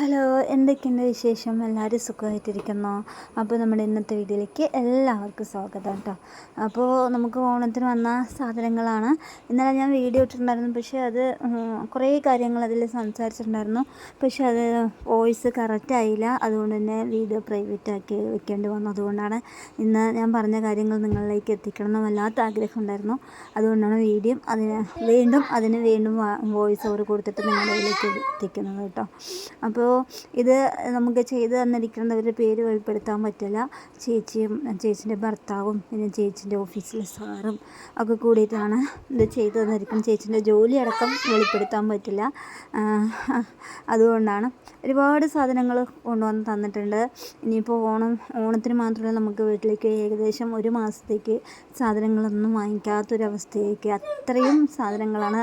Hello എന്തൊക്കെയുണ്ട് വിശേഷം? എല്ലാവരും സുഖമായിട്ടിരിക്കുന്നു? അപ്പോൾ നമ്മുടെ ഇന്നത്തെ വീഡിയോയിലേക്ക് എല്ലാവർക്കും സ്വാഗതം കേട്ടോ. അപ്പോൾ നമുക്ക് ഓണത്തിന് വന്ന സാധനങ്ങളാണ്. ഇന്നലെ ഞാൻ വീഡിയോ ഇട്ടിട്ടുണ്ടായിരുന്നു. പക്ഷേ അത് കുറേ കാര്യങ്ങൾ അതിൽ സംസാരിച്ചിട്ടുണ്ടായിരുന്നു. പക്ഷേ അത് വോയിസ് കറക്റ്റ് ആയില്ല. അതുകൊണ്ട് തന്നെ വീഡിയോ പ്രൈവറ്റ് ആക്കി വെക്കേണ്ടി വന്നു. അതുകൊണ്ടാണ് ഇന്ന് ഞാൻ പറഞ്ഞ കാര്യങ്ങൾ നിങ്ങളിലേക്ക് എത്തിക്കണം എന്ന് വല്ലാത്ത ആഗ്രഹം ഉണ്ടായിരുന്നു. അതുകൊണ്ടാണ് വീഡിയോ അതിന് വീണ്ടും അതിന് വീണ്ടും വോയിസ് ഓവർ കൊടുത്തിട്ട് നിങ്ങളിലേക്ക് എത്തിക്കുന്നത് കേട്ടോ. അപ്പോൾ ഇത് നമുക്ക് ചെയ്ത് തന്നിരിക്കുന്നവരുടെ പേര് വെളിപ്പെടുത്താൻ പറ്റില്ല. ചേച്ചിയും ചേച്ചിന്റെ ഭർത്താവും പിന്നെ ചേച്ചിന്റെ ഓഫീസിലെ സാറും ഒക്കെ കൂടിയിട്ടാണ് ഇത് ചെയ്തു തന്നിരിക്കുന്നത്. ചേച്ചിന്റെ ജോലി അടക്കം വെളിപ്പെടുത്താൻ പറ്റില്ല. അതുകൊണ്ടാണ് ഒരുപാട് സാധനങ്ങൾ കൊണ്ടുവന്ന് തന്നിട്ടുണ്ട്. ഇനിയിപ്പോൾ ഓണം ഓണത്തിന് മാത്രമല്ല നമുക്ക് വീട്ടിലേക്ക് ഏകദേശം ഒരു മാസത്തേക്ക് സാധനങ്ങളൊന്നും വാങ്ങിക്കാത്തൊരവസ്ഥയിലേക്ക് അത്രയും സാധനങ്ങളാണ്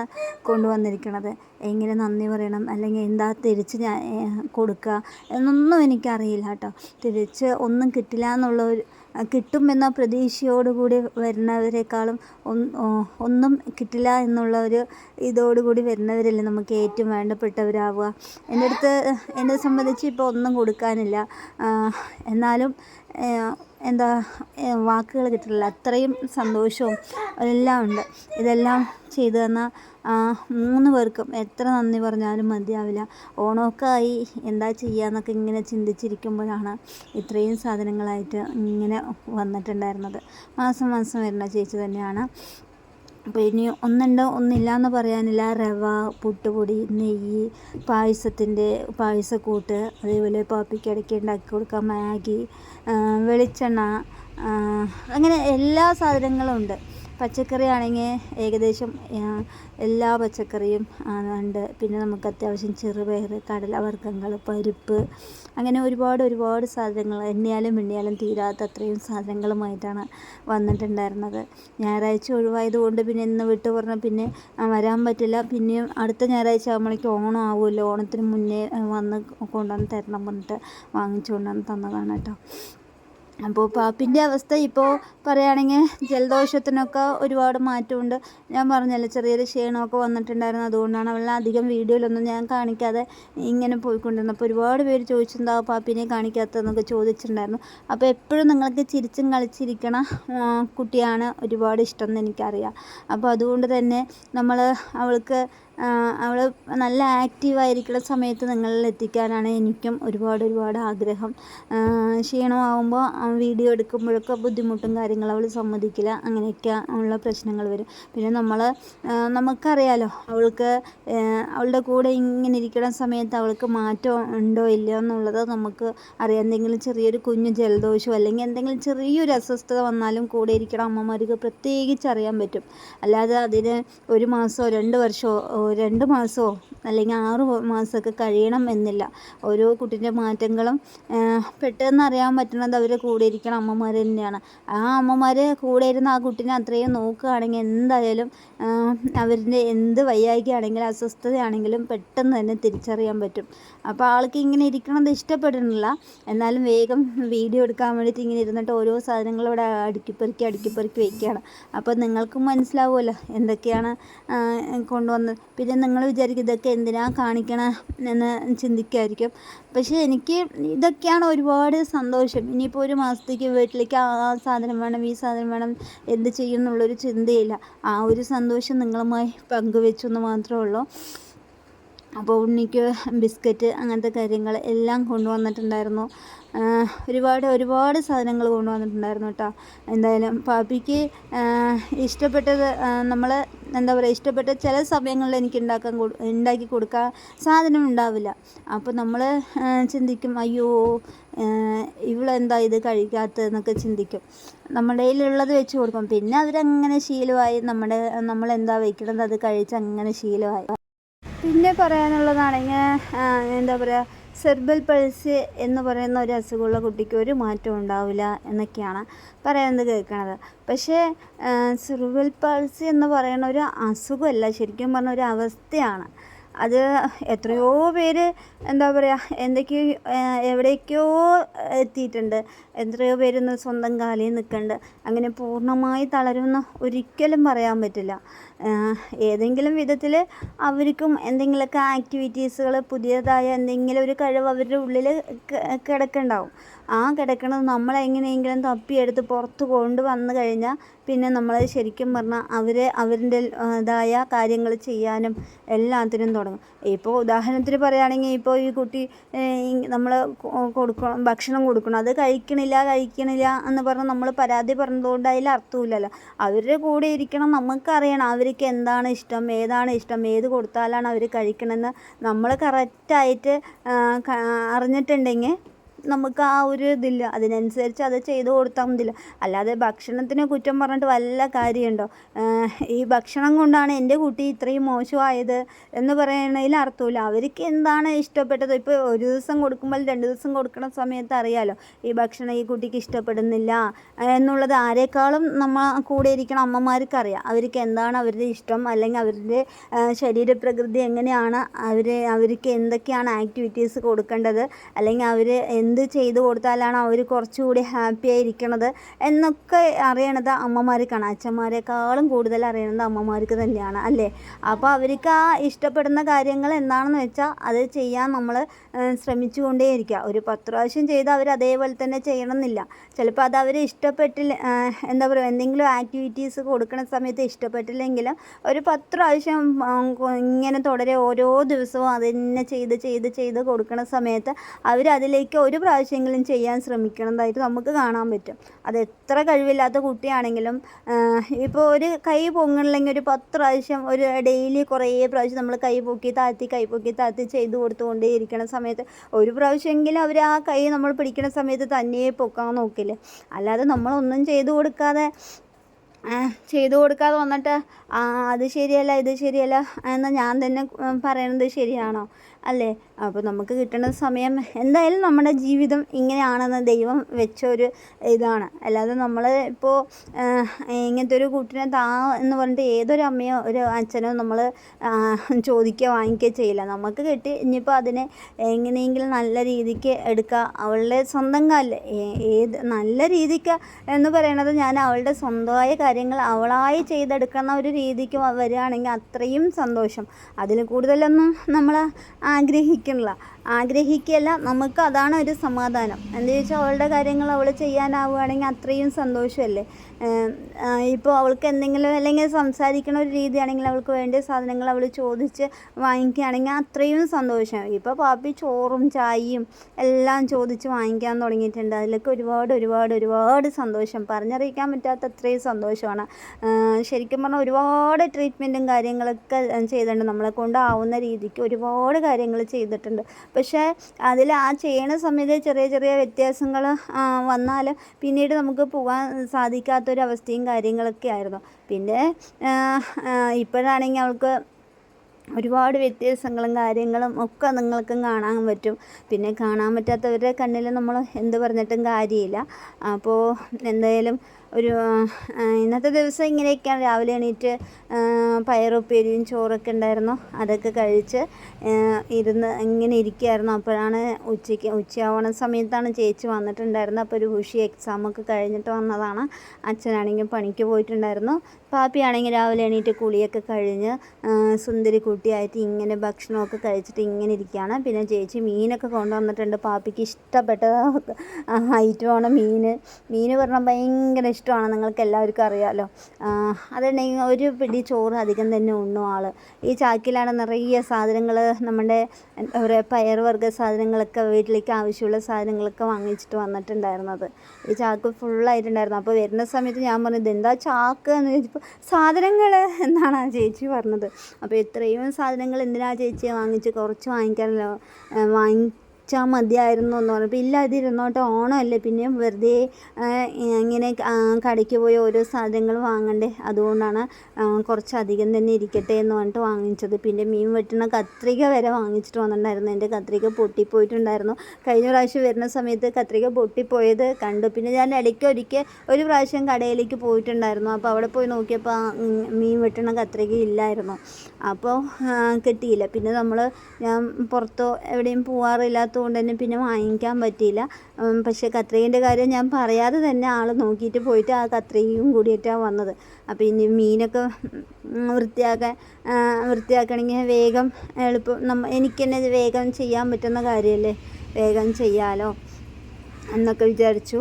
കൊണ്ടുവന്നിരിക്കുന്നത്. എങ്ങനെ നന്ദി പറയണം അല്ലെങ്കിൽ എന്താ തിരിച്ച് ഞാൻ കൊടുക്കുക എന്നൊന്നും എനിക്കറിയില്ല കേട്ടോ. തിരിച്ച് ഒന്നും കിട്ടില്ല എന്നുള്ള ഒരു കിട്ടുമെന്ന പ്രതീക്ഷയോടുകൂടി വരുന്നവരെക്കാളും ഒന്ന്- കിട്ടില്ല എന്നുള്ള ഒരു ഇതോടുകൂടി വരുന്നവരല്ലേ നമുക്ക് ഏറ്റവും വേണ്ടപ്പെട്ടവരാവുക. എന്റെ അടുത്ത് എന്നെ സംബന്ധിച്ച് ഇപ്പോൾ ഒന്നും കൊടുക്കാനില്ല. എന്നാലും എന്താ വാക്കുകൾ കിട്ടില്ല അത്രയും സന്തോഷവും എല്ലാം ഉണ്ട്. ഇതെല്ലാം ചെയ്തു തന്ന മൂന്ന് പേർക്കും എത്ര നന്ദി പറഞ്ഞാലും മതിയാവില്ല. ഓണമൊക്കെ ആയി എന്താ ചെയ്യാന്നൊക്കെ ഇങ്ങനെ ചിന്തിച്ചിരിക്കുമ്പോഴാണ് ഇത്രയും സാധനങ്ങളായിട്ട് ഇങ്ങനെ വന്നിട്ടുണ്ടായിരുന്നത്. മാസം മാസം വരുന്ന ചേച്ചി തന്നെയാണ്. അപ്പോൾ ഇനി ഒന്നുണ്ടോ ഒന്നില്ല എന്ന് പറയാനില്ല. റവ പുട്ടുപൊടി നെയ്യ് പായസത്തിന്റെ പായസക്കൂട്ട് അതേപോലെ പാപ്പിക്ക് ഇടയ്ക്ക് ഉണ്ടാക്കി കൊടുക്കാം. മാഗി വെളിച്ചെണ്ണ അങ്ങനെ എല്ലാ സാധനങ്ങളും ഉണ്ട്. പച്ചക്കറി ആണെങ്കിൽ ഏകദേശം എല്ലാ പച്ചക്കറിയും ഉണ്ട്. പിന്നെ നമുക്ക് അത്യാവശ്യം ചെറുപയർ കടലവർഗങ്ങൾ പരിപ്പ് അങ്ങനെ ഒരുപാട് ഒരുപാട് സാധനങ്ങൾ എണ്ണിയാലും എണ്ണിയാലും തീരാത്ത അത്രയും സാധനങ്ങളുമായിട്ടാണ് വന്നിട്ടുണ്ടായിരുന്നത്. ഞായറാഴ്ച ഒഴിവായത് കൊണ്ട് പിന്നെ ഇന്ന് വിട്ടു പറഞ്ഞാൽ പിന്നെ വരാൻ പറ്റില്ല. പിന്നെയും അടുത്ത ഞായറാഴ്ച ആകുമ്പോഴേക്കും ഓണം ആവുമല്ലോ. ഓണത്തിന് മുന്നേ വന്ന് കൊണ്ടുവന്ന് തരണം പറഞ്ഞിട്ട് വാങ്ങിച്ചു കൊണ്ടുവന്ന് തന്നതാണ് കേട്ടോ. അപ്പോൾ പാപ്പിന്റെ അവസ്ഥ ഇപ്പോൾ പറയുകയാണെങ്കിൽ ജലദോഷത്തിനൊക്കെ ഒരുപാട് മാറ്റമുണ്ട്. ഞാൻ പറഞ്ഞല്ലോ ചെറിയൊരു ക്ഷീണമൊക്കെ വന്നിട്ടുണ്ടായിരുന്നു. അതുകൊണ്ടാണ് അവളെ അധികം വീഡിയോയിലൊന്നും ഞാൻ കാണിക്കാതെ ഇങ്ങനെ പോയിക്കൊണ്ടിരുന്നത്. അപ്പോൾ ഒരുപാട് പേര് ചോദിച്ചിട്ടുണ്ടാ പാപ്പിനെ കാണിക്കാത്തതെന്നൊക്കെ ചോദിച്ചിട്ടുണ്ടായിരുന്നു. അപ്പോൾ എപ്പോഴും നിങ്ങൾക്ക് ചിരിച്ചും കളിച്ചിരിക്കണ കുട്ടിയാണ് ഒരുപാട് ഇഷ്ടം എന്ന് എനിക്കറിയാം. അപ്പോൾ അതുകൊണ്ട് തന്നെ നമ്മൾ അവൾക്ക് അവൾ നല്ല ആക്റ്റീവായിരിക്കുന്ന സമയത്ത് നിങ്ങളിൽ എത്തിക്കാനാണ് എനിക്കും ഒരുപാട് ഒരുപാട് ആഗ്രഹം. ആ, ക്ഷീണമാകുമ്പോൾ വീഡിയോ എടുക്കുമ്പോഴൊക്കെ ബുദ്ധിമുട്ടും കാര്യങ്ങളും അവൾ സമ്മതിക്കില്ല. അങ്ങനെയൊക്കെ ഉള്ള പ്രശ്നങ്ങൾ വരും. പിന്നെ നമ്മൾ നമുക്കറിയാലോ അവൾക്ക് അവളുടെ കൂടെ ഇങ്ങനെ ഇരിക്കുന്ന സമയത്ത് അവൾക്ക് മാറ്റം ഉണ്ടോ ഇല്ലയോ എന്നുള്ളത് നമുക്ക് അറിയാം. എന്തെങ്കിലും ചെറിയൊരു കുഞ്ഞു ജലദോഷം അല്ലെങ്കിൽ എന്തെങ്കിലും ചെറിയൊരു അസ്വസ്ഥത വന്നാലും കൂടെ ഇരിക്കണം അമ്മമാർക്ക് പ്രത്യേകിച്ച് അറിയാൻ പറ്റും. അല്ലാതെ അതിന് ഒരു മാസമോ രണ്ട് വർഷമോ രണ്ട് മാസമോ അല്ലെങ്കിൽ ആറ് മാസമൊക്കെ കഴിയണം എന്നില്ല. ഓരോ കുട്ടീന്റെ മാറ്റങ്ങളും പെട്ടെന്ന് അറിയാൻ പറ്റുന്നത് അവർ കൂടെ ഇരിക്കണ അമ്മമാർ തന്നെയാണ്. ആ അമ്മമാർ കൂടെ ഇരുന്ന് ആ കുട്ടീനെ അത്രയും നോക്കുകയാണെങ്കിൽ എന്തായാലും അവരുടെ എന്ത് വയ്യായ്കയാണെങ്കിലും അസ്വസ്ഥതയാണെങ്കിലും പെട്ടെന്ന് തന്നെ തിരിച്ചറിയാൻ പറ്റും. അപ്പോൾ ആൾക്ക് ഇങ്ങനെ ഇരിക്കണത് ഇഷ്ടപ്പെടുന്നില്ല എന്നാലും വേഗം വീഡിയോ എടുക്കാൻ വേണ്ടിയിട്ട് ഇങ്ങനെ ഇരുന്നിട്ട് ഓരോ സാധനങ്ങളും ഇവിടെ അടുക്കിപ്പെറുക്കി അടുക്കിപ്പെറുക്കി വയ്ക്കുകയാണ് അപ്പോൾ നിങ്ങൾക്കും മനസ്സിലാവുമല്ലോ എന്തൊക്കെയാണ് കൊണ്ടുവന്ന് പിന്നെ നിങ്ങൾ വിചാരിക്കും ഇതൊക്കെ എന്തിനാ കാണിക്കണം എന്ന് ചിന്തിക്കുമായിരിക്കും പക്ഷേ എനിക്ക് ഇതൊക്കെയാണ് ഒരുപാട് സന്തോഷം. ഇനിയിപ്പോൾ ഒരു മാസത്തേക്ക് വീട്ടിലേക്ക് ആ സാധനം വേണം ഈ സാധനം വേണം എന്ത് ചെയ്യും എന്നുള്ളൊരു ചിന്തയില്ല. ആ ഒരു സന്തോഷം നിങ്ങളുമായി പങ്കുവെച്ചു എന്ന് മാത്രമേ ഉള്ളൂ. അപ്പോൾ ഉണ്ണിക്ക് ബിസ്ക്കറ്റ് അങ്ങനത്തെ കാര്യങ്ങൾ എല്ലാം കൊണ്ടുവന്നിട്ടുണ്ടായിരുന്നു. ഒരുപാട് ഒരുപാട് സാധനങ്ങൾ കൊണ്ടുവന്നിട്ടുണ്ടായിരുന്നു കേട്ടോ. എന്തായാലും പാപ്പിക്ക് ഇഷ്ടപ്പെട്ടത് നമ്മൾ എന്താ പറയുക ഇഷ്ടപ്പെട്ട ചില സമയങ്ങളിൽ എനിക്ക് ഉണ്ടാക്കാൻ ഉണ്ടാക്കി കൊടുക്കാൻ സാധനം ഉണ്ടാവില്ല. അപ്പോൾ നമ്മൾ ചിന്തിക്കും അയ്യോ ഇവളെന്താ ഇത് കഴിക്കാത്തതെന്നൊക്കെ ചിന്തിക്കും. നമ്മുടെ കയ്യിലുള്ളത് വെച്ച് കൊടുക്കും. പിന്നെ അവരങ്ങനെ ശീലമായി നമ്മുടെ നമ്മളെന്താ വയ്ക്കണത് അത് കഴിച്ച് അങ്ങനെ ശീലമായി. പിന്നെ പറയാനുള്ളതാണെങ്കിൽ എന്താ പറയുക സെർബൽ പൾസ് എന്ന് പറയുന്ന ഒരു അസുഖമുള്ള കുട്ടിക്ക് ഒരു മാറ്റം ഉണ്ടാവില്ല എന്നൊക്കെയാണ് പറയുന്നത് കേൾക്കണത്. പക്ഷേ സെർബൽ പൾസ് എന്ന് പറയുന്ന ഒരു അസുഖമല്ല ശരിക്കും പറഞ്ഞ ഒരു അവസ്ഥയാണ്. അത് എത്രയോ പേര് എന്താ പറയുക എന്തൊക്കെയോ എവിടേക്കോ എത്തിയിട്ടുണ്ട്. എത്രയോ പേര് ഇന്ന് സ്വന്തം കാലിൽ നിൽക്കുന്നുണ്ട് അങ്ങനെ പൂർണമായി തളരുമെന്ന് ഒരിക്കലും പറയാൻ പറ്റില്ല. ഏതെങ്കിലും വിധത്തിൽ അവർക്കും എന്തെങ്കിലുമൊക്കെ ആക്ടിവിറ്റീസുകൾ പുതിയതായ എന്തെങ്കിലും ഒരു കഴിവ് അവരുടെ ഉള്ളിൽ കിടക്കുന്നുണ്ടാവും ആ കിടക്കണത് നമ്മൾ എങ്ങനെയെങ്കിലും തപ്പിയെടുത്ത് പുറത്ത് കൊണ്ടുവന്ന് കഴിഞ്ഞാൽ പിന്നെ നമ്മൾ ശരിക്കും പറഞ്ഞാൽ അവരെ അവരുടെ ഇതായ കാര്യങ്ങൾ ചെയ്യാനും എല്ലാത്തിനും തുടങ്ങും. ഇപ്പോൾ ഉദാഹരണത്തിന് പറയുകയാണെങ്കിൽ ഇപ്പോൾ ഈ കുട്ടി നമ്മൾ കൊടുക്കണം ഭക്ഷണം കൊടുക്കണം അത് കഴിക്കണില്ല കഴിക്കണില്ല എന്ന് പറഞ്ഞ് നമ്മൾ പരാതി പറഞ്ഞതുകൊണ്ട് അതിൽ അർത്ഥമില്ലല്ലോ അവരുടെ കൂടെ ഇരിക്കണം നമുക്കറിയണം അവർക്ക് എന്താണ് ഇഷ്ടം ഏതാണ് ഇഷ്ടം ഏത് കൊടുത്താലാണ് അവർ കഴിക്കണമെന്ന് നമ്മൾ കറക്റ്റായിട്ട് അറിഞ്ഞിട്ടുണ്ടെങ്കിൽ നമുക്ക് ആ ഒരു ഇതില്ല. അതിനനുസരിച്ച് അത് ചെയ്ത് കൊടുത്താൽ മതിയല്ലോ. അല്ലാതെ ഭക്ഷണത്തിന് കുറ്റം പറഞ്ഞിട്ട് വല്ല കാര്യമുണ്ടോ? ഈ ഭക്ഷണം കൊണ്ടാണ് എന്റെ കുട്ടി ഇത്രയും മോശമായത് എന്ന് പറയണതിൽ അർത്ഥമില്ല. അവർക്ക് എന്താണ് ഇഷ്ടപ്പെട്ടത്? ഇപ്പോൾ ഒരു ദിവസം കൊടുക്കുമ്പോൾ രണ്ട് ദിവസം കൊടുക്കുന്ന സമയത്ത് അറിയാലോ ഈ ഭക്ഷണം ഈ കുട്ടിക്ക് ഇഷ്ടപ്പെടുന്നില്ല എന്നുള്ളത് ആരെക്കാളും നമ്മൾ കൂടെ ഇരിക്കണം അമ്മമാർക്ക് അറിയാം അവർക്ക് എന്താണ് അവരുടെ ഇഷ്ടം? അല്ലെങ്കിൽ അവരുടെ ശരീരപ്രകൃതി എങ്ങനെയാണ്? അവരെ അവർക്ക് എന്തൊക്കെയാണ് ആക്ടിവിറ്റീസ് കൊടുക്കേണ്ടത്? അല്ലെങ്കിൽ അവർ എന്ത് ചെയ്തു കൊടുത്താലാണ് അവർ കുറച്ചുകൂടി ഹാപ്പി ആയിരിക്കണത് എന്നൊക്കെ അറിയണത് അമ്മമാർക്കാണ്. അച്ഛന്മാരെക്കാളും കൂടുതൽ അറിയണത് അമ്മമാർക്ക് തന്നെയാണ് അല്ലേ? അപ്പോൾ അവർക്ക് ആ ഇഷ്ടപ്പെടുന്ന കാര്യങ്ങൾ എന്താണെന്ന് വെച്ചാൽ അത് ചെയ്യാൻ നമ്മൾ ശ്രമിച്ചുകൊണ്ടേയിരിക്കുക. ഒരു പത്ത് പ്രാവശ്യം ചെയ്ത് അവർ അതേപോലെ തന്നെ ചെയ്യണമെന്നില്ല. ചിലപ്പോൾ അത് അവർ ഇഷ്ടപ്പെട്ടില്ല എന്താ പറയുക എന്തെങ്കിലും ആക്ടിവിറ്റീസ് കൊടുക്കുന്ന സമയത്ത് ഇഷ്ടപ്പെട്ടില്ലെങ്കിലും ഒരു പത്ത് പ്രാവശ്യം ഇങ്ങനെ തുടരെ ഓരോ ദിവസവും അത് തന്നെ ചെയ്ത് ചെയ്ത് ചെയ്ത് കൊടുക്കുന്ന സമയത്ത് അവർ അതിലേക്ക് ഒരു പ്രാവശ്യമെങ്കിലും ചെയ്യാൻ ശ്രമിക്കണതായിട്ട് നമുക്ക് കാണാൻ പറ്റും. അത് എത്ര കഴിവില്ലാത്ത കുട്ടിയാണെങ്കിലും ഇപ്പോൾ ഒരു കൈ പൊങ്ങണില്ലെങ്കിൽ ഒരു പത്ത് പ്രാവശ്യം ഒരു ഡെയിലി കുറേ പ്രാവശ്യം നമ്മൾ കൈ പൊക്കി താഴ്ത്തി കൈ പൊക്കി താഴ്ത്തി ചെയ്ത് കൊടുത്തുകൊണ്ടേ ഇരിക്കണ സമയത്ത് ഒരു പ്രാവശ്യമെങ്കിലും അവർ ആ കൈ നമ്മൾ പിടിക്കുന്ന സമയത്ത് തന്നെ പൊക്കാൻ നോക്കില്ലേ? അല്ലാതെ നമ്മളൊന്നും ചെയ്തു കൊടുക്കാതെ ചെയ്തു കൊടുക്കാതെ വന്നിട്ട് അത് ശരിയല്ല ഇത് ശരിയല്ല എന്ന് ഞാൻ തന്നെ പറയുന്നത് ശരിയാണോ? അല്ലേ? അപ്പോൾ നമുക്ക് കിട്ടുന്ന സമയം എന്തായാലും നമ്മുടെ ജീവിതം ഇങ്ങനെയാണെന്ന് ദൈവം വെച്ച ഒരു ഇതാണ്. അല്ലാതെ നമ്മൾ ഇപ്പോൾ ഇങ്ങനത്തെ ഒരു കുട്ടിനെ താ എന്ന് പറഞ്ഞിട്ട് ഏതൊരു അമ്മയോ ഒരു അച്ഛനോ നമ്മൾ ചോദിക്കുക വാങ്ങിക്കുക ചെയ്യില്ല. നമുക്ക് കിട്ടി ഇനിയിപ്പോൾ അതിനെ എങ്ങനെയെങ്കിലും നല്ല രീതിക്ക് എടുക്കുക. അവളുടെ സ്വന്തം കാലിൽ ഏത് നല്ല രീതിക്ക് എന്ന് പറയണത് ഞാൻ അവളുടെ സ്വന്തമായ കാര്യങ്ങൾ അവളായി ചെയ്തെടുക്കുന്ന ഒരു രീതിക്ക് വരികയാണെങ്കിൽ അത്രയും സന്തോഷം. അതിൽ കൂടുതലൊന്നും നമ്മൾ લા? ആഗ്രഹിക്കുകയല്ല നമുക്ക് അതാണ് ഒരു സമാധാനം. എന്താ ചോദിച്ചാൽ അവളുടെ കാര്യങ്ങൾ അവൾ ചെയ്യാനാവുകയാണെങ്കിൽ അത്രയും സന്തോഷമല്ലേ? ഇപ്പോൾ അവൾക്ക് എന്തെങ്കിലും അല്ലെങ്കിൽ സംസാരിക്കണ ഒരു രീതിയാണെങ്കിൽ അവൾക്ക് വേണ്ട സാധനങ്ങൾ അവൾ ചോദിച്ച് വാങ്ങിക്കുകയാണെങ്കിൽ അത്രയും സന്തോഷം. ഇപ്പോൾ പാപ്പി ചോറും ചായയും എല്ലാം ചോദിച്ച് വാങ്ങിക്കാൻ തുടങ്ങിയിട്ടുണ്ട്. അതിലൊക്കെ ഒരുപാട് ഒരുപാട് ഒരുപാട് സന്തോഷം. പറഞ്ഞറിയിക്കാൻ പറ്റാത്ത അത്രയും സന്തോഷമാണ്. ശരിക്കും പറഞ്ഞാൽ ഒരുപാട് ട്രീറ്റ്മെന്റും കാര്യങ്ങളൊക്കെ ചെയ്തിട്ടുണ്ട്. നമ്മളെ കൊണ്ടാവുന്ന രീതിക്ക് ഒരുപാട് കാര്യങ്ങൾ ചെയ്തിട്ടുണ്ട്. പക്ഷേ അതിൽ ആ ചെയ്യണ സമയത്ത് ചെറിയ ചെറിയ വ്യത്യാസങ്ങൾ വന്നാൽ പിന്നീട് നമുക്ക് പോകാൻ സാധിക്കാത്തൊരവസ്ഥയും കാര്യങ്ങളൊക്കെ ആയിരുന്നു. പിന്നെ ഇപ്പോഴാണെങ്കിൽ അവൾക്ക് ഒരുപാട് വ്യത്യാസങ്ങളും കാര്യങ്ങളും ഒക്കെ നിങ്ങൾക്കും കാണാൻ പറ്റും. പിന്നെ കാണാൻ പറ്റാത്തവരുടെ കണ്ണിൽ നമ്മൾ എന്ത് പറഞ്ഞിട്ടും കാര്യമില്ല. അപ്പോൾ എന്തായാലും ഒരു ഇന്നത്തെ ദിവസം ഇങ്ങനെയൊക്കെയാണ്. രാവിലെ എണീറ്റ് പയറുപ്പേരിയും ചോറൊക്കെ ഉണ്ടായിരുന്നു. അതൊക്കെ കഴിച്ച് ഇരുന്ന് ഇങ്ങനെ ഇരിക്കുകയായിരുന്നു. അപ്പോഴാണ് ഉച്ചയ്ക്ക് ഉച്ചയാവണ സമയത്താണ് ചേച്ചി വന്നിട്ടുണ്ടായിരുന്നത്. അപ്പോൾ ഒരു ഹുഷി എക്സാമൊക്കെ കഴിഞ്ഞിട്ട് വന്നതാണ്. അച്ഛനാണെങ്കിൽ പണിക്ക് പോയിട്ടുണ്ടായിരുന്നു. പാപ്പിയാണെങ്കിൽ രാവിലെ എണീറ്റ് കുളിയൊക്കെ കഴിഞ്ഞ് സുന്ദരി കുട്ടിയായിട്ട് ഇങ്ങനെ ഭക്ഷണമൊക്കെ കഴിച്ചിട്ട് ഇങ്ങനെ ഇരിക്കുകയാണ്. പിന്നെ ചേച്ചി മീനൊക്കെ കൊണ്ടുവന്നിട്ടുണ്ട്. പാപ്പിക്ക് ഇഷ്ടപ്പെട്ട ഐറ്റമാണ് മീൻ. മീൻ പറഞ്ഞാൽ ഭയങ്കര ഇഷ്ടമാണ്. നിങ്ങൾക്ക് എല്ലാവർക്കും അറിയാമല്ലോ അതുണ്ടെങ്കിൽ ഒരു പിടി ചോറ് അധികം തന്നെ ഉണ്ണും ആൾ ഈ ചാക്കിലാണ് നിറയെ സാധനങ്ങൾ നമ്മുടെ എന്താ പറയുക പയർവർഗ സാധനങ്ങളൊക്കെ വീട്ടിലേക്ക് ആവശ്യമുള്ള സാധനങ്ങളൊക്കെ വാങ്ങിച്ചിട്ട് വന്നിട്ടുണ്ടായിരുന്നത്. ഈ ചാക്ക് ഫുള്ളായിട്ടുണ്ടായിരുന്നു. അപ്പോൾ വരുന്ന സമയത്ത് ഞാൻ പറഞ്ഞു എന്താ ചാക്ക്? എന്ന് ചോദിച്ചപ്പോൾ സാധനങ്ങൾ എന്നാണ് ആ ചേച്ചി പറഞ്ഞത്. അപ്പോൾ ഇത്രയും സാധനങ്ങൾ എന്തിനാ ചേച്ചി വാങ്ങിച്ച് കുറച്ച് വാങ്ങിക്കാനല്ലോ വാങ്ങി വെച്ചാൽ മതിയായിരുന്നു എന്ന് പറഞ്ഞപ്പോൾ ഇല്ല ഇതിരുന്നോട്ടെ ഓണമല്ലേ. പിന്നെ വെറുതെ ഇങ്ങനെ കടയ്ക്ക് പോയി ഓരോ സാധനങ്ങൾ വാങ്ങണ്ടേ. അതുകൊണ്ടാണ് കുറച്ചധികം തന്നെ ഇരിക്കട്ടെ എന്ന് പറഞ്ഞിട്ട് വാങ്ങിച്ചത്. പിന്നെ മീൻ വെട്ടുന്ന കത്രിക വരെ വാങ്ങിച്ചിട്ട് വന്നിട്ടുണ്ടായിരുന്നു. എന്റെ കത്രിക പൊട്ടിപ്പോയിട്ടുണ്ടായിരുന്നു. കഴിഞ്ഞ പ്രാവശ്യം വരുന്ന സമയത്ത് കത്രിക പൊട്ടിപ്പോയത് കണ്ടു. പിന്നെ ഞാൻ ഇടയ്ക്ക് ഒരിക്കൽ ഒരു പ്രാവശ്യം കടയിലേക്ക് പോയിട്ടുണ്ടായിരുന്നു. അപ്പോൾ അവിടെ പോയി നോക്കിയപ്പോൾ മീൻ വെട്ടുന്ന കത്രിക ഇല്ലായിരുന്നു. അപ്പോൾ കിട്ടിയില്ല. പിന്നെ നമ്മൾ ഞാൻ പുറത്തോ എവിടെയും പോവാറില്ലാത്തതുകൊണ്ട് തന്നെ പിന്നെ വാങ്ങിക്കാൻ പറ്റിയില്ല. പക്ഷേ കത്രികേന്റെ കാര്യം ഞാൻ പറയാതെ തന്നെ ആൾ നോക്കിയിട്ട് പോയിട്ട് ആ കത്രികയും കൂടിയിട്ടാണ് വന്നത്. അപ്പോൾ ഇനി മീനൊക്കെ വൃത്തിയാക്കാൻ വൃത്തിയാക്കണമെങ്കിൽ വേഗം എളുപ്പം നമ്മ എനിക്ക് തന്നെ വേഗം ചെയ്യാൻ പറ്റുന്ന കാര്യമല്ലേ? വേഗം ചെയ്യാമല്ലോ എന്നൊക്കെ വിചാരിച്ചു.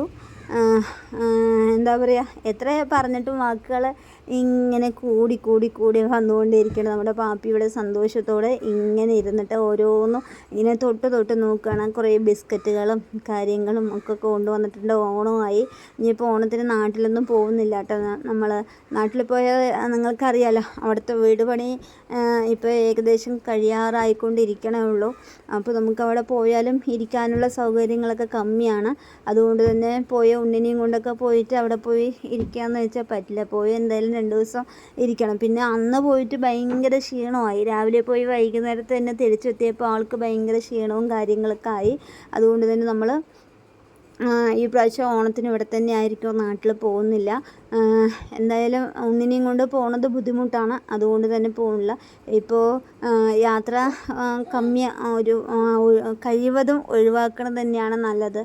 എന്താ പറയുക എത്ര പറഞ്ഞിട്ടും വാക്കുകൾ ഇങ്ങനെ കൂടി കൂടി കൂടി വന്നുകൊണ്ടിരിക്കണം നമ്മുടെ പാപ്പി ഇവിടെ സന്തോഷത്തോടെ ഇങ്ങനെ ഇരുന്നിട്ട് ഓരോന്നും ഇങ്ങനെ തൊട്ട് തൊട്ട് നോക്കുകയാണ്. കുറേ ബിസ്ക്കറ്റുകളും കാര്യങ്ങളും ഒക്കെ കൊണ്ടുവന്നിട്ടുണ്ട്. ഓണമായി. ഇനിയിപ്പോൾ ഓണത്തിന് നാട്ടിലൊന്നും പോകുന്നില്ല കേട്ടോ. നമ്മൾ നാട്ടിൽ പോയാൽ നിങ്ങൾക്കറിയാലോ അവിടുത്തെ വീട് പണി ഇപ്പോൾ ഏകദേശം കഴിയാറായിക്കൊണ്ടിരിക്കണേ ഉള്ളൂ. അപ്പോൾ നമുക്ക് അവിടെ പോയാലും ഇരിക്കാനുള്ള സൗകര്യങ്ങളൊക്കെ കമ്മിയാണ്. അതുകൊണ്ട് തന്നെ പോയ ഉണ്ണിനെയും കൊണ്ടൊക്കെ പോയിട്ട് അവിടെ പോയി ഇരിക്കാമെന്ന് വെച്ചാൽ പറ്റില്ല. പോയി എന്തായാലും രണ്ട് ദിവസം ഇരിക്കണം. പിന്നെ അന്ന് പോയിട്ട് ഭയങ്കര ക്ഷീണമായി. രാവിലെ പോയി വൈകുന്നേരത്ത് തന്നെ തിരിച്ചെത്തിയപ്പോൾ ആൾക്ക് ഭയങ്കര ക്ഷീണവും കാര്യങ്ങളൊക്കെ ആയി. അതുകൊണ്ട് തന്നെ നമ്മൾ ഈ പ്രാവശ്യം ഓണത്തിന് ഇവിടെ തന്നെ ആയിരിക്കും. നാട്ടിൽ പോകുന്നില്ല. എന്തായാലും ഒന്നിനെയും കൊണ്ട് പോണത് ബുദ്ധിമുട്ടാണ്. അതുകൊണ്ട് തന്നെ പോകുന്നില്ല ഇപ്പോൾ യാത്ര കമ്മി ഒരു കഴിവതും ഒഴിവാക്കണം തന്നെയാണ് നല്ലത്.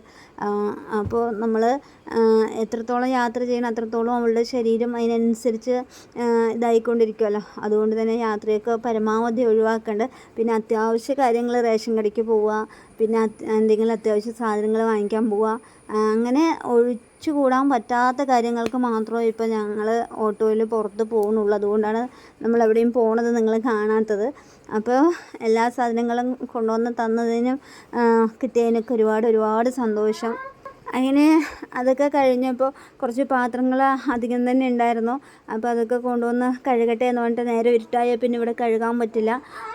അപ്പോൾ നമ്മൾ എത്രത്തോളം യാത്ര ചെയ്യണം അത്രത്തോളം അവളുടെ ശരീരം അതിനനുസരിച്ച് ഇതായിക്കൊണ്ടിരിക്കുമല്ലോ അതുകൊണ്ട് തന്നെ യാത്രയൊക്കെ പരമാവധി ഒഴിവാക്കേണ്ട. പിന്നെ അത്യാവശ്യ കാര്യങ്ങൾ റേഷൻ കടയ്ക്ക് പോവുക പിന്നെ എന്തെങ്കിലും അത്യാവശ്യ സാധനങ്ങൾ വാങ്ങിക്കാൻ പോവുക അങ്ങനെ ഒഴിച്ചുകൂടാൻ പറ്റാത്ത കാര്യങ്ങൾക്ക് മാത്രമേ ഇപ്പോൾ ഞങ്ങൾ ഓട്ടോയിൽ പുറത്ത് പോകുന്നുള്ളൂ. അതുകൊണ്ടാണ് നമ്മൾ എവിടെയും പോണത് നിങ്ങൾ കാണാത്തത്. അപ്പോൾ എല്ലാ സാധനങ്ങളും കൊണ്ടുവന്ന് തന്നതിനും കിട്ടിയതിനൊക്കെ ഒരുപാട് ഒരുപാട് സന്തോഷം. അങ്ങനെ അതൊക്കെ കഴിഞ്ഞപ്പോൾ കുറച്ച് പാത്രങ്ങൾ അധികം തന്നെ ഉണ്ടായിരുന്നു. അപ്പോൾ അതൊക്കെ കൊണ്ടുവന്ന് കഴുകട്ടെ എന്ന് പറഞ്ഞിട്ട് നേരെ ഇരുട്ടായ പിന്നെ ഇവിടെ കഴുകാൻ പറ്റില്ല.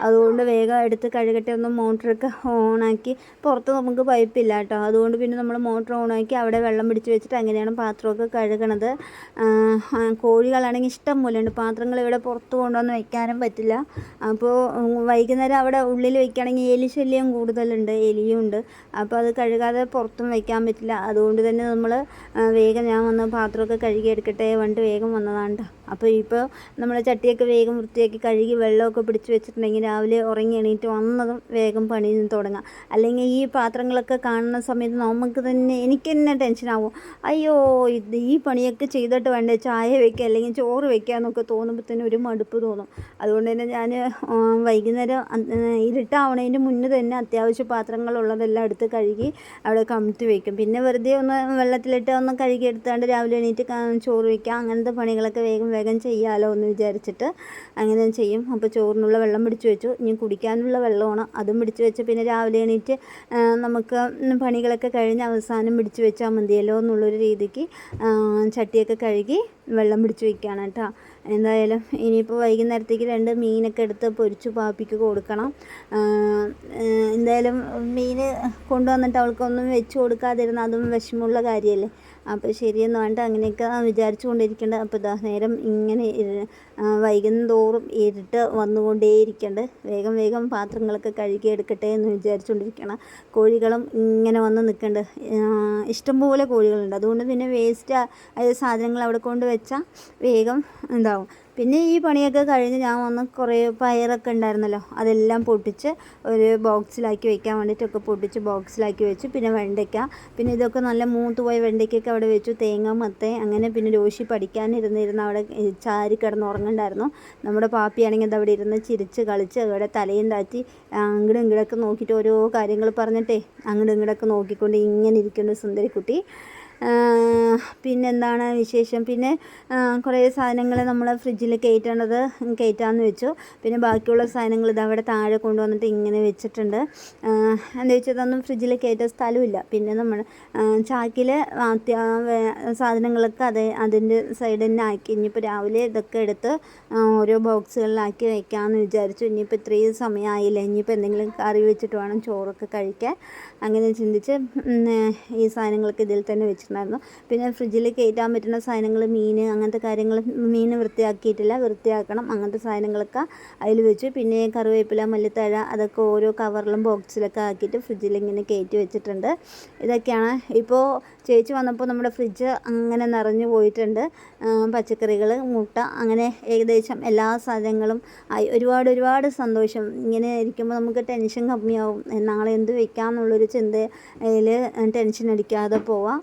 അതുകൊണ്ട് വേഗം എടുത്ത് കഴുകട്ടെ ഒന്ന് മോട്ടറൊക്കെ ഓണാക്കി പുറത്ത് നമുക്ക് പൈപ്പില്ല കേട്ടോ. അതുകൊണ്ട് പിന്നെ നമ്മൾ മോട്ടർ ഓണാക്കി അവിടെ വെള്ളം പിടിച്ച് വെച്ചിട്ട് അങ്ങനെയാണ് പാത്രമൊക്കെ കഴുകണത്. കോഴികളാണെങ്കിൽ ഇഷ്ടം പോലെ ഉണ്ട് പാത്രങ്ങൾ ഇവിടെ പുറത്ത് കൊണ്ടുവന്ന് വയ്ക്കാനും പറ്റില്ല. അപ്പോൾ വൈകുന്നേരം അവിടെ ഉള്ളിൽ വയ്ക്കുകയാണെങ്കിൽ എലി ശല്യം കൂടുതലുണ്ട് എലിയും ഉണ്ട്. അപ്പോൾ അത് കഴുകാതെ പുറത്തും വയ്ക്കാൻ പറ്റില്ല. അതുകൊണ്ട് തന്നെ നമ്മൾ വേഗം ഞാൻ വന്ന് പാത്രമൊക്കെ കഴുകി എടുക്കട്ടെ പറഞ്ഞിട്ട് വേഗം വന്നതാണ് അപ്പോൾ ഇപ്പോൾ നമ്മൾ ചട്ടിയൊക്കെ വേഗം വൃത്തിയാക്കി കഴുകി വെള്ളമൊക്കെ പിടിച്ച് വെച്ചിട്ടുണ്ടെങ്കിൽ രാവിലെ ഉറങ്ങി എണീറ്റ് വന്നതും വേഗം പണി തുടങ്ങാം. അല്ലെങ്കിൽ ഈ പാത്രങ്ങളൊക്കെ കാണുന്ന സമയത്ത് നമുക്ക് തന്നെ എനിക്ക് തന്നെ ടെൻഷനാവും അയ്യോ ഇത് ഈ പണിയൊക്കെ ചെയ്തിട്ട് വേണ്ടേ? ചായ വയ്ക്കുക അല്ലെങ്കിൽ ചോറ് വയ്ക്കുക എന്നൊക്കെ തോന്നുമ്പോൾ തന്നെ ഒരു മടുപ്പ് തോന്നും. അതുകൊണ്ട് തന്നെ ഞാൻ വൈകുന്നേരം ഇരുട്ടാവണതിന്റെ മുന്നേ തന്നെ അത്യാവശ്യ പാത്രങ്ങളുള്ളതെല്ലാം എടുത്ത് കഴുകി അവിടെ കമിഴ്ത്തി വയ്ക്കും പിന്നെ വെറുതെ ഒന്ന് വെള്ളത്തിലിട്ട് ഒന്ന് കഴുകി എടുത്താണ്ട് രാവിലെ എണീറ്റ് ചോറ് വയ്ക്കുക അങ്ങനത്തെ പണികളൊക്കെ വേഗം വേഗം ചെയ്യാമല്ലോ എന്ന് വിചാരിച്ചിട്ട് അങ്ങനെ ചെയ്യും. അപ്പോൾ ചോറിനുള്ള വെള്ളം പിടിച്ച് വെച്ചു. ഇനി കുടിക്കാനുള്ള വെള്ളമാണ് അതും പിടിച്ച് വെച്ച് പിന്നെ രാവിലെ എണീറ്റ് നമുക്ക് പണികളൊക്കെ കഴിഞ്ഞ് അവസാനം പിടിച്ച് വെച്ചാൽ മതിയല്ലോ എന്നുള്ളൊരു രീതിക്ക് ചട്ടിയൊക്കെ കഴുകി വെള്ളം പിടിച്ച് വയ്ക്കുകയാണ് കേട്ടോ. എന്തായാലും ഇനിയിപ്പോൾ വൈകുന്നേരത്തേക്ക് രണ്ട് മീനൊക്കെ എടുത്ത് പൊരിച്ചു പാപ്പിക്ക് കൊടുക്കണം. എന്തായാലും മീൻ കൊണ്ടുവന്നിട്ട് അവൾക്കൊന്നും വെച്ച് കൊടുക്കാതിരുന്ന അതും വിഷമമുള്ള കാര്യമല്ലേ? അപ്പോൾ ശരിയെന്ന് വേണ്ട അങ്ങനെയൊക്കെ വിചാരിച്ചു അപ്പോൾ ഇതാ നേരം ഇങ്ങനെ വൈകുന്നതോറും ഇരുട്ട് വന്നുകൊണ്ടേയിരിക്കേണ്ട. വേഗം വേഗം പാത്രങ്ങളൊക്കെ കഴുകി എടുക്കട്ടെ എന്ന് വിചാരിച്ചുകൊണ്ടിരിക്കണം. കോഴികളും ഇങ്ങനെ വന്ന് നിൽക്കേണ്ട. ഇഷ്ടംപോലെ കോഴികളുണ്ട്. അതുകൊണ്ട് പിന്നെ വേസ്റ്റ് ആയ സാധനങ്ങൾ അവിടെ കൊണ്ട് വെച്ചാൽ വേഗം ഉണ്ടാവും പിന്നെ ഈ പണിയൊക്കെ കഴിഞ്ഞ് ഞാൻ വന്ന് കുറേ പയറൊക്കെ ഉണ്ടായിരുന്നല്ലോ അതെല്ലാം പൊട്ടിച്ച് ഒരു ബോക്സിലാക്കി വെക്കാൻ വേണ്ടിയിട്ടൊക്കെ പൊട്ടിച്ച് ബോക്സിലാക്കി വെച്ചു. പിന്നെ വെണ്ടയ്ക്ക പിന്നെ ഇതൊക്കെ നല്ല മൂത്ത് പോയ വെണ്ടയ്ക്കൊക്കെ അവിടെ വെച്ചു. തേങ്ങ മത്തേ അങ്ങനെ പിന്നെ രോഷി പഠിക്കാനിരുന്നിരുന്ന് അവിടെ ചാരി കിടന്ന് ഉറങ്ങണ്ടായിരുന്നു നമ്മുടെ പാപ്പിയാണെങ്കിൽ അവിടെ ഇരുന്ന് ചിരിച്ച് കളിച്ച് അവിടെ തലയും താറ്റി അങ്ങോട്ടും ഇങ്ങോട്ടൊക്കെ നോക്കിയിട്ട് ഓരോ കാര്യങ്ങൾ പറഞ്ഞിട്ടേ അങ്ങോട്ടും ഇങ്ങോട്ടൊക്കെ നോക്കിക്കൊണ്ട് ഇങ്ങനെ ഇരിക്കുന്ന സുന്ദരിക്കുട്ടി. പിന്നെന്താണ് വിശേഷം? പിന്നെ കുറേ സാധനങ്ങൾ നമ്മൾ ഫ്രിഡ്ജിൽ കയറ്റേണ്ടത് കയറ്റാമെന്ന് വെച്ചു. പിന്നെ ബാക്കിയുള്ള സാധനങ്ങൾ ഇത് അവിടെ താഴെ കൊണ്ടുവന്നിട്ട് ഇങ്ങനെ വെച്ചിട്ടുണ്ട്. എന്താ വെച്ചാൽ ഇതൊന്നും ഫ്രിഡ്ജിൽ കയറ്റാൻ സ്ഥലമില്ല. പിന്നെ നമ്മൾ ചാക്കിൽ സാധനങ്ങളൊക്കെ അത് അതിന്റെ സൈഡ് തന്നെ ആക്കി. ഇനിയിപ്പോൾ രാവിലെ ഇതൊക്കെ എടുത്ത് ഓരോ ബോക്സുകളിലാക്കി വയ്ക്കാമെന്ന് വിചാരിച്ചു. ഇനിയിപ്പോൾ ഇത്രയും സമയമായില്ല ഇനിയിപ്പോൾ എന്തെങ്കിലും കറി വെച്ചിട്ട് വേണം ചോറൊക്കെ കഴിക്കാൻ. അങ്ങനെ ചിന്തിച്ച് ഈ സാധനങ്ങളൊക്കെ ഇതിൽ തന്നെ വെച്ചിട്ടുണ്ടായിരുന്നു പിന്നെ ഫ്രിഡ്ജിൽ കയറ്റാൻ പറ്റുന്ന സാധനങ്ങൾ മീൻ അങ്ങനത്തെ കാര്യങ്ങൾ മീൻ വൃത്തിയാക്കിയിട്ടില്ല. വൃത്തിയാക്കണം. അങ്ങനത്തെ സാധനങ്ങളൊക്കെ അതിൽ വെച്ചു. പിന്നെ കറിവേപ്പില മല്ലിത്തഴ അതൊക്കെ ഓരോ കവറിലും ബോക്സിലൊക്കെ ആക്കിയിട്ട് ഫ്രിഡ്ജിൽ ഇങ്ങനെ കയറ്റി വെച്ചിട്ടുണ്ട്. ഇതൊക്കെയാണ് ഇപ്പോൾ ചേച്ചി വന്നപ്പോൾ നമ്മുടെ ഫ്രിഡ്ജ് അങ്ങനെ നിറഞ്ഞു പോയിട്ടുണ്ട്. പച്ചക്കറികൾ മുട്ട അങ്ങനെ ഏകദേശം എല്ലാ സാധനങ്ങളും ആയി. ഒരുപാട് ഒരുപാട് സന്തോഷം. ഇങ്ങനെ ഇരിക്കുമ്പോൾ നമുക്ക് ടെൻഷൻ കമ്മിയാവും. നാളെ എന്ത് വെക്കാം എന്നുള്ളൊരു ചിന്തയിൽ ടെൻഷൻ അടിക്കാതെ പോവാം.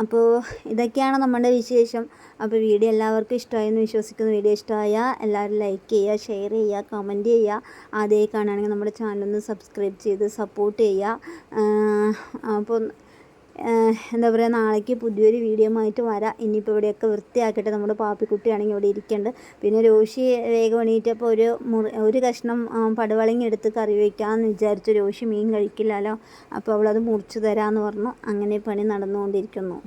അപ്പോൾ ഇതൊക്കെയാണ് നമ്മുടെ വിശേഷം. അപ്പോൾ വീഡിയോ എല്ലാവർക്കും ഇഷ്ടമായെന്ന് വിശ്വസിക്കുന്നു. വീഡിയോ ഇഷ്ടമായ എല്ലാവരും ലൈക്ക് ചെയ്യുക ഷെയർ ചെയ്യുക കമന്റ് ചെയ്യുക. ആദ്യമായി കാണുകയാണെങ്കിൽ നമ്മുടെ ചാനലൊന്ന് സബ്സ്ക്രൈബ് ചെയ്ത് സപ്പോർട്ട് ചെയ്യുക. അപ്പോൾ എന്താ പറയുക നാളേക്ക് പുതിയൊരു വീഡിയോ ആയിട്ട് വരാം. ഇനിയിപ്പോൾ ഇവിടെയൊക്കെ വൃത്തിയാക്കിയിട്ട് നമ്മുടെ പാപ്പിക്കുട്ടിയാണെങ്കിൽ ഇവിടെ ഇരിക്കേണ്ട. പിന്നെ രോഷി വേഗം എണീറ്റപ്പോൾ ഒരു മുറി ഒരു കഷ്ണം പടുവളങ്ങി എടുത്ത് കറി വയ്ക്കാമെന്ന് വിചാരിച്ചു രോഷി മീൻ കഴിക്കില്ലല്ലോ. അപ്പോൾ അവളത് മുറിച്ച് തരാമെന്ന് പറഞ്ഞു. അങ്ങനെ പണി നടന്നുകൊണ്ടിരിക്കുന്നു.